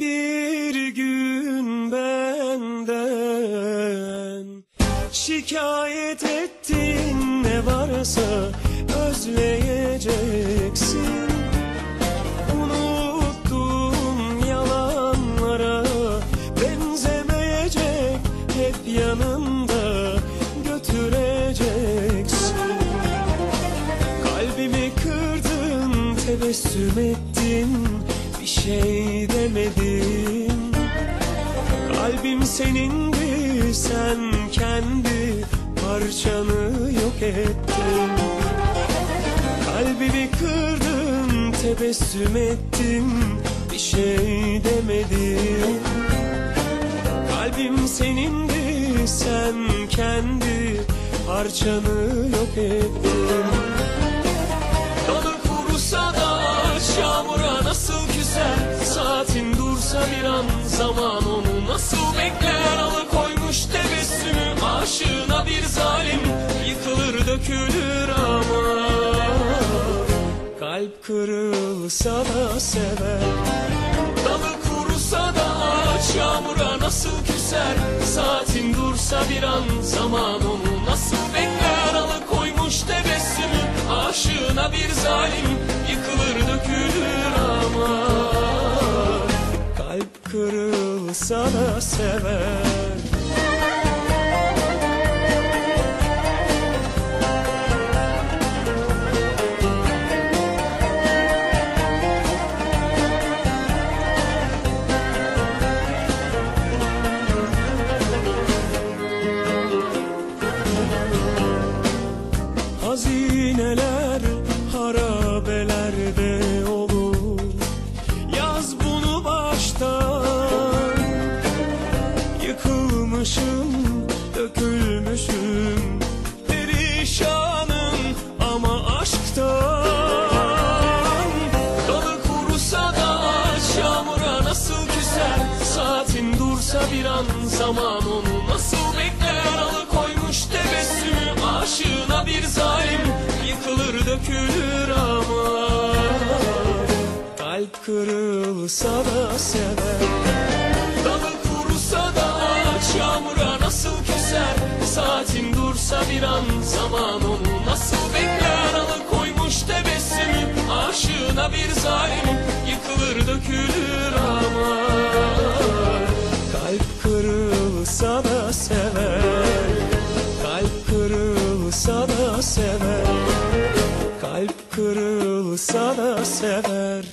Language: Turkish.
Bir gün benden şikayet ettin. Ne varsa özleyeceksin. Unuttum yalanlara benzemeyecek. Hep yanında götüreceksin. Kalbimi kırdın tebessüm ettin bir şey demedin Kalbim senindi sen kendi parçanı yok ettin. Kalbimi kırdın tebessüm ettin bir şey demedin Kalbim senindi sen kendi parçanı yok ettin zaman onu nasıl bekler? Alıkoymuş tebessümü aşığına bir zalim. Yıkılır dökülür ama Kalp kırılsa da sever. Dalı kurusa da ağaç yağmura nasıl küser? Saatin dursa bir an zaman onu nasıl bekler? Alıkoymuş tebessümü aşığına bir zalim kırılsa da sever Yıkılmışım, dökülmüşüm. Perişanım ama aşktan. Dalı kurusa da ağaç yağmura nasıl küser? Saatin dursa bir an zaman onu nasıl bekler? Alıkoymuş tebessümü aşığına bir zalim. Yıkılır dökülür ama. Kalp kırılsa da sever Saatin dursa bir an zaman onu nasıl bekler? Alıkoymuş tebessümü aşığına bir zalim Yıkılır dökülür ama. Kalp kırılsa da sever Kalp kırılsa da sever. Kalp kırılsa da sever